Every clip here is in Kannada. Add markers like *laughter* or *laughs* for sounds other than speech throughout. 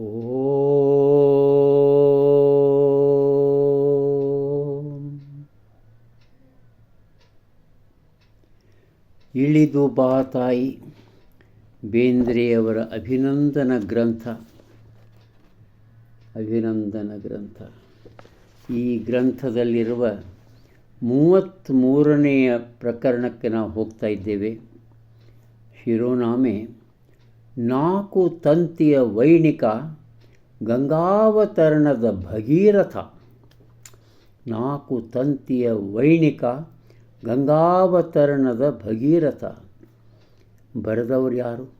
ಓಂ. ಇಳಿದು ಬಾ ತಾಯಿ, ಬೇಂದ್ರೆಯವರ ಅಭಿನಂದನ ಗ್ರಂಥ. ಅಭಿನಂದನ ಗ್ರಂಥ. ಈ ಗ್ರಂಥದಲ್ಲಿರುವ ಮೂವತ್ತ್ಮೂರನೆಯ ಪ್ರಕರಣಕ್ಕೆ ನಾವು ಹೋಗ್ತಾ ಇದ್ದೇವೆ. ಶಿರೋನಾಮೆ ನಾಲ್ಕು ತಂತಿಯ ವೈಣಿಕ ಗಂಗಾವತರಣದ ಭಗೀರಥ. ನಾಲ್ಕು ತಂತಿಯ ವೈಣಿಕ ಗಂಗಾವತರಣದ ಭಗೀರಥ. ಬರೆದವರು ಯಾರು?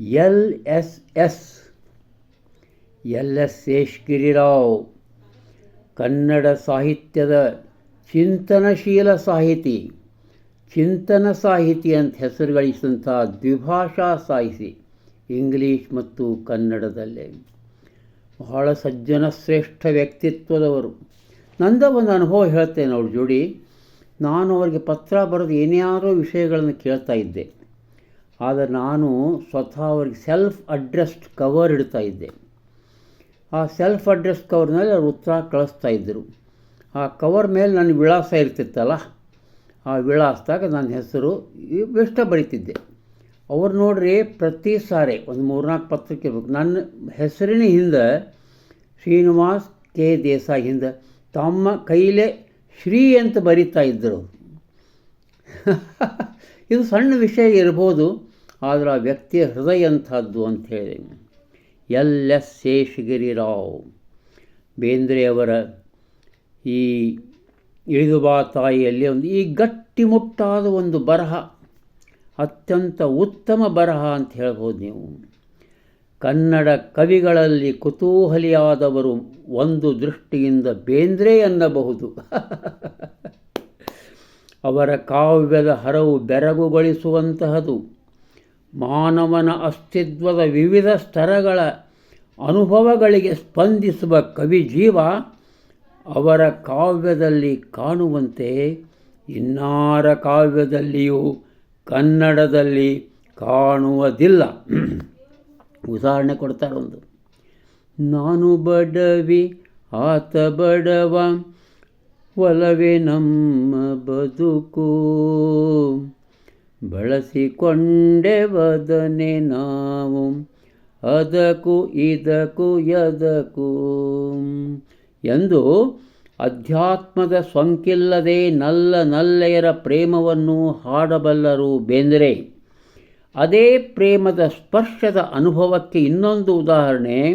L S S. L S Sheshgirirao. Kannada ಸಾಹಿತ್ಯದ ಚಿಂತನಶೀಲ ಸಾಹಿತಿ. ಚಿಂತನ ಸಾಹಿತಿ ಅಂತ ಹೆಸರುಗಳಿಸಿದಂಥ ದ್ವಿಭಾಷಾ ಸಾಹಿತಿ, ಇಂಗ್ಲೀಷ್ ಮತ್ತು ಕನ್ನಡದಲ್ಲೇ. ಬಹಳ ಸಜ್ಜನ ಶ್ರೇಷ್ಠ ವ್ಯಕ್ತಿತ್ವದವರು. ನಂದ ಒಂದು ಅನುಭವ ಹೇಳ್ತೇನೆ ಅವ್ರ ಜೋಡಿ. ನಾನು ಅವರಿಗೆ ಪತ್ರ ಬರೆದು ಏನ್ಯಾರೋ ವಿಷಯಗಳನ್ನು ಕೇಳ್ತಾ ಇದ್ದೆ. ಆದರೆ ನಾನು ಸ್ವತಃ ಅವರಿಗೆ ಸೆಲ್ಫ್ ಅಡ್ರೆಸ್ಡ್ ಕವರ್ ಇಡ್ತಾ ಇದ್ದೆ. ಆ ಸೆಲ್ಫ್ ಅಡ್ರೆಸ್ ಕವರ್ನಲ್ಲಿ ಅವ್ರು ಉತ್ತರ ಕಳಿಸ್ತಾ ಇದ್ದರು ಆ ಕವರ್ ಮೇಲೆ ನನ್ನ ವಿಳಾಸ ಇರ್ತಿತ್ತಲ್ಲ ಆ ವಿಳಾಸದಾಗ ನನ್ನ ಹೆಸರು ಇಷ್ಟ ಬರೀತಿದ್ದೆ. ಅವ್ರು ನೋಡ್ರಿ ಪ್ರತಿ ಸಾರಿ ಒಂದು ಮೂರ್ನಾಲ್ಕು ಪತ್ರಕ್ಕೆ ಇರ್ಬೇಕು. ನನ್ನ ಹೆಸರಿನ ಹಿಂದೆ ಶ್ರೀನಿವಾಸ್ ಕೆ ದೇಸಾಯಿ ಹಿಂದೆ ತಮ್ಮ ಕೈಲೇ ಶ್ರೀ ಅಂತ ಬರೀತಾ ಇದ್ದರು *laughs* ಇದು ಸಣ್ಣ ವಿಷಯ ಇರ್ಬೋದು, ಆದರೆ ಆ ವ್ಯಕ್ತಿಯ ಹೃದಯ ಅಂಥದ್ದು ಹೇಳಿ. L S Sheshagirirao. ಬೇಂದ್ರೆಯವರ ಈ ಇಳಿದುಬಾ ತಾಯಿಯಲ್ಲಿ ಒಂದು ಈ ಗಟ್ಟಿಮುಟ್ಟಾದ ಒಂದು ಬರಹ, ಅತ್ಯಂತ ಉತ್ತಮ ಬರಹ ಅಂತ ಹೇಳ್ಬೋದು ನೀವು. ಕನ್ನಡ ಕವಿಗಳಲ್ಲಿ ಕುತೂಹಲಿಯಾದವರು ಒಂದು ದೃಷ್ಟಿಯಿಂದ ಬೇಂದ್ರೆ ಎನ್ನಬಹುದು *laughs* ಅವರ ಕಾವ್ಯದ ಹರವು ಬೆರಗುಗೊಳಿಸುವಂತಹದು. ಮಾನವನ ಅಸ್ತಿತ್ವದ ವಿವಿಧ ಸ್ತರಗಳ ಅನುಭವಗಳಿಗೆ ಸ್ಪಂದಿಸುವ ಕವಿ ಜೀವ ಅವರ ಕಾವ್ಯದಲ್ಲಿ ಕಾಣುವಂತೆ ಇನ್ನಾರ ಕಾವ್ಯದಲ್ಲಿಯೂ ಕನ್ನಡದಲ್ಲಿ ಕಾಣುವುದಿಲ್ಲ. ಉದಾಹರಣೆ ಕೊಡ್ತಾರೊಂದು ನಾನು ಬಡವಿ, ಆತ ಬಡವ, ಒಲವೆ ನಮ್ಮ ಬದುಕು. ಬಳಸಿಕೊಂಡೆ ವದನೆ ನಾವು, ಅದಕ್ಕೂ ಇದಕ್ಕೂ ಎದಕ್ಕೂ ಎಂದು ಅಧ್ಯಾತ್ಮದ ಸೊಂಕಿಲ್ಲದೆ ನಲ್ಲ ನಲ್ಲೆಯರ ಪ್ರೇಮವನ್ನು ಹಾಡಬಲ್ಲರು ಬೇಂದ್ರೆ. ಅದೇ ಪ್ರೇಮದ ಸ್ಪರ್ಶದ ಅನುಭವಕ್ಕೆ ಇನ್ನೊಂದು ಉದಾಹರಣೆ.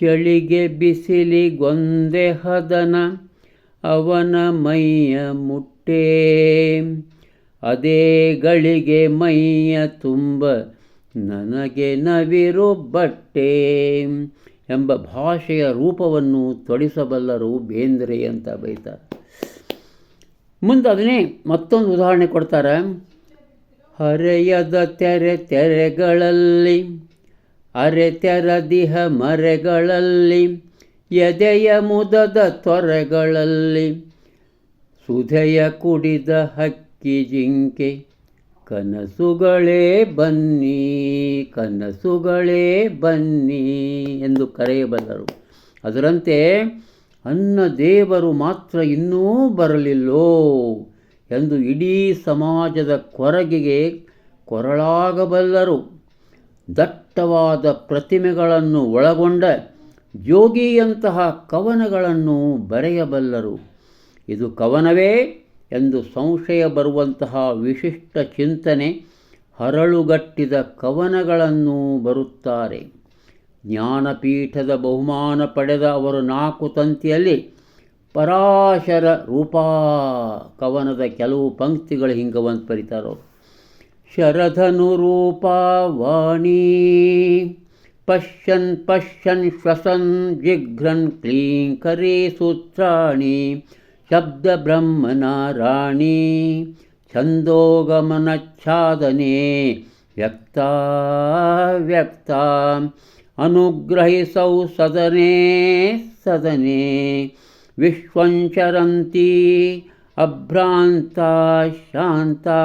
ಚಳಿಗೆ ಬಿಸಿಲಿಗೊಂದೆ ಹದನ ಅವನ ಮೈಯ ಮುಟ್ಟೆ. ಅದೇ ಗಳಿಗೆ ಮೈಯ ತುಂಬ ನನಗೆ ನವಿರು ಬಟ್ಟೆ. ಎಂಬ ಭಾಷೆಯ ರೂಪವನ್ನು ತೊಡಿಸಬಲ್ಲರು ಬೇಂದ್ರೆ ಅಂತ ಬೈತಾರೆ. ಮುಂದೆ ಅದನ್ನೇ ಮತ್ತೊಂದು ಉದಾಹರಣೆ ಕೊಡ್ತಾರೆ. ಹರೆಯದ ತೆರೆ ತೆರೆಗಳಲ್ಲಿ, ಅರೆ ತೆರದಿಹ ಮರೆಗಳಲ್ಲಿ, ಎದೆಯ ಮುದದ ತೊರೆಗಳಲ್ಲಿ, ಸುಧೆಯ ಕುಡಿದ ಹಕ್ಕಿ ಜಿಂಕೆ ಕನಸುಗಳೇ ಬನ್ನಿ ಕನಸುಗಳೇ ಬನ್ನಿ ಎಂದು ಕರೆಯಬಲ್ಲರು. ಅದರಂತೆ ಅನ್ನ ದೇವರು ಮಾತ್ರ ಇನ್ನೂ ಬರಲಿಲ್ಲೋ ಎಂದು ಇಡೀ ಸಮಾಜದ ಕೊರಗಿಗೆ ಕೊರಳಾಗಬಲ್ಲರು. ದಟ್ಟವಾದ ಪ್ರತಿಮೆಗಳನ್ನು ಒಳಗೊಂಡ ಯೋಗಿಯಂತಹ ಕವನಗಳನ್ನು ಬರೆಯಬಲ್ಲರು. ಇದು ಕವನವೇ ಎಂದು ಸಂಶಯ ಬರುವಂತಹ ವಿಶಿಷ್ಟ ಚಿಂತನೆ ಹರಳುಗಟ್ಟಿದ ಕವನಗಳನ್ನು ಬರುತ್ತಾರೆ. ಜ್ಞಾನಪೀಠದ ಬಹುಮಾನ ಪಡೆದ ಅವರು ನಾಲ್ಕು ತಂತಿಯಲ್ಲಿ ಪರಾಶರ ರೂಪಾ ಕವನದ ಕೆಲವು ಪಂಕ್ತಿಗಳು ಹಿಂಗವಂತ ಬರೀತಾರೋ. ಶರಧನು ರೂಪಾ ವಾಣಿ, ಪಶ್ಯನ್ ಪಶ್ಯನ್ ಶ್ವಸನ್ ಜಿಘ್ರನ್ ಕ್ಲೀಂಕರಿ ಸೂತ್ರಾಣಿ शब्दब्रह्मनारायणी छन्दोगमनच्छादने व्यक्ता व्यक्ता अनुग्रहिसौ सदने सदने विश्वञ्चरन्ती अभ्रान्ता शान्ता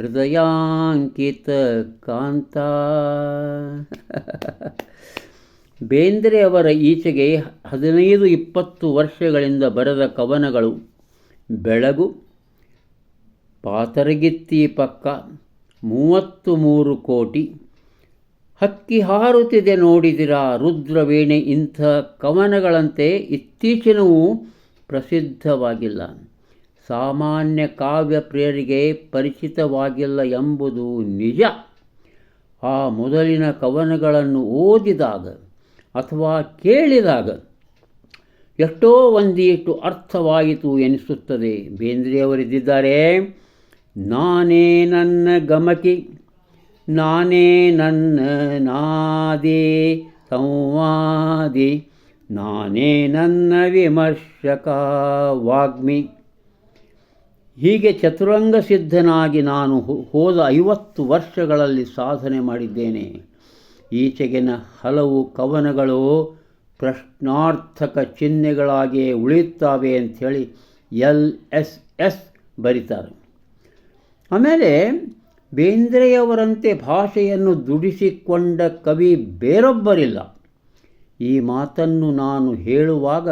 हृदयाङ्कितकान्ता। *laughs* ಬೇಂದ್ರೆಯವರ ಈಚೆಗೆ ಹದಿನೈದು ಇಪ್ಪತ್ತು ವರ್ಷಗಳಿಂದ ಬರೆದ ಕವನಗಳು ಬೆಳಗು, ಪಾತರಗಿತ್ತಿ ಪಕ್ಕ ಮೂವತ್ತು ಮೂರು ಕೋಟಿ, ಹಕ್ಕಿ ಹಾರುತ್ತಿದೆ ನೋಡಿದಿರಾ ರುದ್ರವೀಣೆ ಇಂಥ ಕವನಗಳಂತೆ ಇತ್ತೀಚಿನವೂ ಪ್ರಸಿದ್ಧವಾಗಿಲ್ಲ. ಸಾಮಾನ್ಯ ಕಾವ್ಯ ಪ್ರಿಯರಿಗೆ ಪರಿಚಿತವಾಗಿಲ್ಲ ಎಂಬುದು ನಿಜ. ಆ ಮೊದಲಿನ ಕವನಗಳನ್ನು ಓದಿದಾಗ ಅಥವಾ ಕೇಳಿದಾಗ ಎಷ್ಟೋ ಒಂದಿಷ್ಟು ಅರ್ಥವಾಯಿತು ಎನಿಸುತ್ತದೆ. ಬೇಂದ್ರೆಯವರಿದ್ದಾರೆ ನಾನೇ ನನ್ನ ಗಮಕಿ, ನಾನೇ ನನ್ನ ನಾದೇ ಸಂವಾದಿ, ನಾನೇ ನನ್ನ ವಿಮರ್ಶಕ ವಾಗ್ಮಿ. ಹೀಗೆ ಚತುರಂಗ ಸಿದ್ಧನಾಗಿ ನಾನು ಹೋದ ಐವತ್ತು ವರ್ಷಗಳಲ್ಲಿ ಸಾಧನೆ ಮಾಡಿದ್ದೇನೆ. ಈಚೆಗಿನ ಹಲವು ಕವನಗಳು ಪ್ರಶ್ನಾರ್ಥಕ ಚಿಹ್ನೆಗಳಾಗಿಯೇ ಉಳಿಯುತ್ತವೆ ಅಂಥೇಳಿ ಎಲ್ ಎಸ್ ಎಸ್ ಬರೀತಾರೆ. ಆಮೇಲೆ ಬೇಂದ್ರೆಯವರಂತೆ ಭಾಷೆಯನ್ನು ದುಡಿಸಿಕೊಂಡ ಕವಿ ಬೇರೊಬ್ಬರಿಲ್ಲ. ಈ ಮಾತನ್ನು ನಾನು ಹೇಳುವಾಗ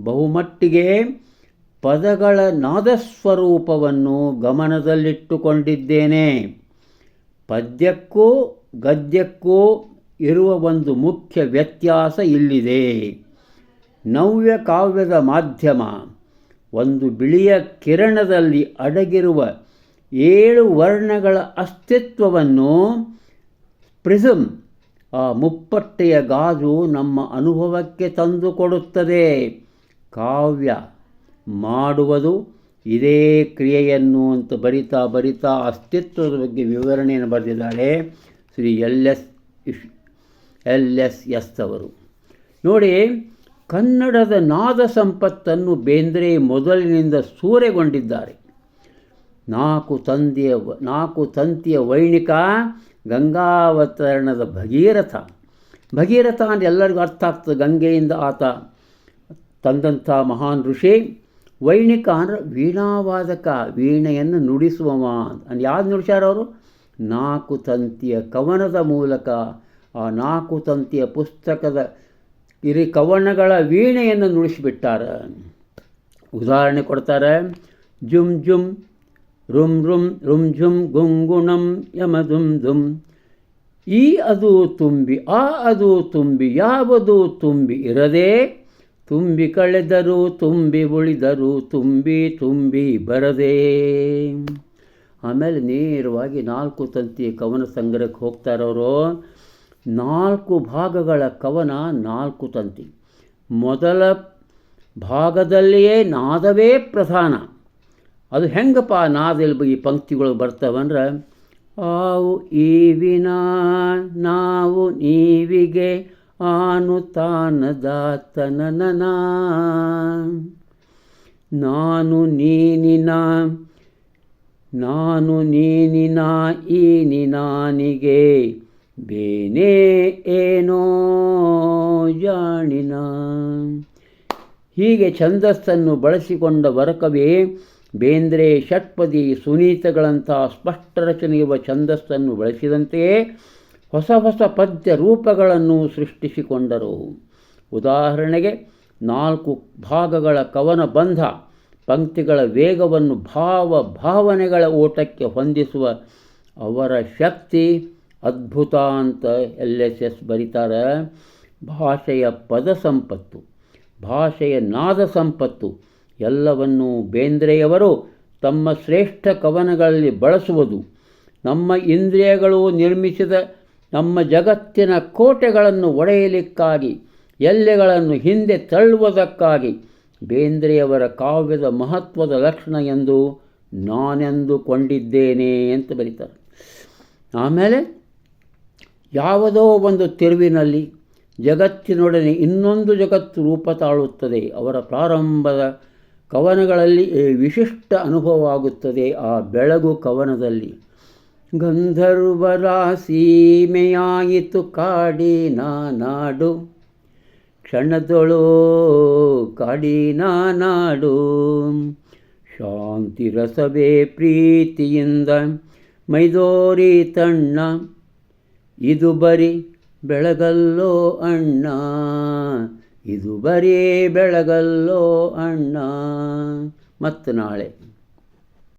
ಬಹುಮಟ್ಟಿಗೆ ಪದಗಳ ನಾದಸ್ವರೂಪವನ್ನು ಗಮನದಲ್ಲಿಟ್ಟುಕೊಂಡಿದ್ದೇನೆ. ಪದ್ಯಕ್ಕೂ ಗದ್ಯಕ್ಕೂ ಇರುವ ಒಂದು ಮುಖ್ಯ ವ್ಯತ್ಯಾಸ ಇಲ್ಲಿದೆ. ನವ್ಯ ಕಾವ್ಯದ ಮಾಧ್ಯಮ ಒಂದು ಬಿಳಿಯ ಕಿರಣದಲ್ಲಿ ಅಡಗಿರುವ ಏಳು ವರ್ಣಗಳ ಅಸ್ತಿತ್ವವನ್ನು ಪ್ರಿಸಮ್ ಆ ಮುಪ್ಪಟ್ಟೆಯ ಗಾಜು ನಮ್ಮ ಅನುಭವಕ್ಕೆ ತಂದುಕೊಡುತ್ತದೆ. ಕಾವ್ಯ ಮಾಡುವುದು ಇದೇ ಕ್ರಿಯೆಯನ್ನು ಅಂತ ಬರಿತಾ ಬರಿತಾ ಅಸ್ತಿತ್ವದ ಬಗ್ಗೆ ವಿವರಣೆಯನ್ನು ಬರೆದಿದ್ದಾಳೆ. ಶ್ರೀ ಎಲ್ ಎಸ್ ಇಶ್ ಎಲ್ ಎಸ್ ಎಸ್ ಅವರು. ನೋಡಿ, ಕನ್ನಡದ ನಾದ ಸಂಪತ್ತನ್ನು ಬೇಂದ್ರೆ ಮೊದಲಿನಿಂದ ಸೂರೆಗೊಂಡಿದ್ದಾರೆ. ನಾಲ್ಕು ತಂದೆಯ ನಾಲ್ಕು ತಂತಿಯ ವೈಣಿಕ ಗಂಗಾವತರಣದ ಭಗೀರಥ. ಭಗೀರಥ ಅಂದರೆ ಎಲ್ಲರಿಗೂ ಅರ್ಥ ಆಗ್ತದೆ, ಗಂಗೆಯಿಂದ ಆತ ತಂದಂಥ ಮಹಾನ್ ಋಷಿ. ವೈಣಿಕ ಅಂದರೆ ವೀಣಾವಾದಕ, ವೀಣೆಯನ್ನು ನುಡಿಸುವವ ಯಾವ್ದು ನುಡಿಸ್ಯಾರವರು? ನಾಲ್ಕು ತಂತಿಯ ಕವನದ ಮೂಲಕ, ಆ ನಾಲ್ಕು ತಂತಿಯ ಪುಸ್ತಕದ ಇರಿ ಕವನಗಳ ವೀಣೆಯನ್ನು ನುಡಿಸಿಬಿಟ್ಟಾರ. ಉದಾಹರಣೆ ಕೊಡ್ತಾರೆ ಜುಮ್ ಜುಮ್ ರುಮ್ ರುಮ್ ರುಮ್ ಜುಮ್ ಗುಂಗುಣಂ ಯಮ ದುಂ ದುಂ. ಈ ಅದು ತುಂಬಿ, ಆ ಅದು ತುಂಬಿ, ಯಾವುದು ತುಂಬಿ ಇರದೆ, ತುಂಬಿ ಕಳೆದರು ತುಂಬಿ ಉಳಿದರು ತುಂಬಿ ತುಂಬಿ ಬರದೆ. ಆಮೇಲೆ ನೇರವಾಗಿ ನಾಲ್ಕು ತಂತಿ ಕವನ ಸಂಗ್ರಹಕ್ಕೆ ಹೋಗ್ತಾರವರು. ನಾಲ್ಕು ಭಾಗಗಳ ಕವನ ನಾಲ್ಕು ತಂತಿ. ಮೊದಲ ಭಾಗದಲ್ಲಿಯೇ ನಾದವೇ ಪ್ರಧಾನ. ಅದು ಹೆಂಗಪ್ಪ ನಾದಲ್ಲಿ ಈ ಪಂಕ್ತಿಗಳು ಬರ್ತಾವಂದ್ರೆ ಆವು ಈವಿನ, ನಾವು ನೀವಿಗೆ ಆನು ತಾನದಾತನನ ನಾನು ನೀನಿನ ನಾನು ನೀನಿನ ಈ ನಿನಾನಿಗೆ ಬೇನೇ ಏನೋ ಜಾಣಿನ. ಹೀಗೆ ಛಂದಸ್ಸನ್ನು ಬಳಸಿಕೊಂಡ ಬರಕವೇ ಬೇಂದ್ರೆ ಷಟ್ಪದಿ ಸುನೀತಗಳಂಥ ಸ್ಪಷ್ಟ ರಚನೆಯುವ ಛಂದಸ್ಸನ್ನು ಬಳಸಿದಂತೆಯೇ ಹೊಸ ಹೊಸ ಪದ್ಯ ರೂಪಗಳನ್ನು ಸೃಷ್ಟಿಸಿಕೊಂಡರು. ಉದಾಹರಣೆಗೆ ನಾಲ್ಕು ಭಾಗಗಳ ಕವನ ಬಂಧ ಪಂಕ್ತಿಗಳ ವೇಗವನ್ನು ಭಾವ ಭಾವನೆಗಳ ಓಟಕ್ಕೆ ಹೊಂದಿಸುವ ಅವರ ಶಕ್ತಿ ಅದ್ಭುತ ಅಂತ ಎಲ್ ಎಸ್ ಎಸ್ ಬರೀತಾರೆ. ಭಾಷೆಯ ಪದ ಸಂಪತ್ತು, ಭಾಷೆಯ ನಾದ ಸಂಪತ್ತು ಎಲ್ಲವನ್ನೂ ಬೇಂದ್ರೆಯವರು ತಮ್ಮ ಶ್ರೇಷ್ಠ ಕವನಗಳಲ್ಲಿ ಬಳಸುವುದು. ನಮ್ಮ ಇಂದ್ರಿಯಗಳು ನಿರ್ಮಿಸಿದ ನಮ್ಮ ಜಗತ್ತಿನ ಕೋಟೆಗಳನ್ನು ಒಡೆಯಲಿಕ್ಕಾಗಿ ಎಲ್ಲೆಗಳನ್ನು ಹಿಂದೆ ತಳ್ಳುವುದಕ್ಕಾಗಿ ಬೇಂದ್ರೆಯವರ ಕಾವ್ಯದ ಮಹತ್ವದ ಲಕ್ಷಣ ಎಂದು ನಾನೆಂದುಕೊಂಡಿದ್ದೇನೆ ಅಂತ ಬರೀತಾರೆ. ಆಮೇಲೆ ಯಾವುದೋ ಒಂದು ತಿರುವಿನಲ್ಲಿ ಜಗತ್ತಿನೊಡನೆ ಇನ್ನೊಂದು ಜಗತ್ತು ರೂಪ ತಾಳುತ್ತದೆ. ಅವರ ಪ್ರಾರಂಭದ ಕವನಗಳಲ್ಲಿ ವಿಶಿಷ್ಟ ಅನುಭವವಾಗುತ್ತದೆ ಆ ಬೆಳಗು ಕವನದಲ್ಲಿ. ಗಂಧರ್ವರ ಸೀಮೆಯಾಯಿತು ಕಾಡಿನ ನಾಡು ಕ್ಷಣದೊಳು ಕಾಡಿನ ನಾಡು ಶಾಂತಿ ರಸವೇ ಪ್ರೀತಿಯಿಂದ ಮೈದೋರಿ ತಣ್ಣ. ಇದು ಬರಿ ಬೆಳಗಲ್ಲೋ ಅಣ್ಣ. ಇದು ಬರೀ ಬೆಳಗಲ್ಲೋ ಅಣ್ಣ. ಮತ್ತು ನಾಳೆ.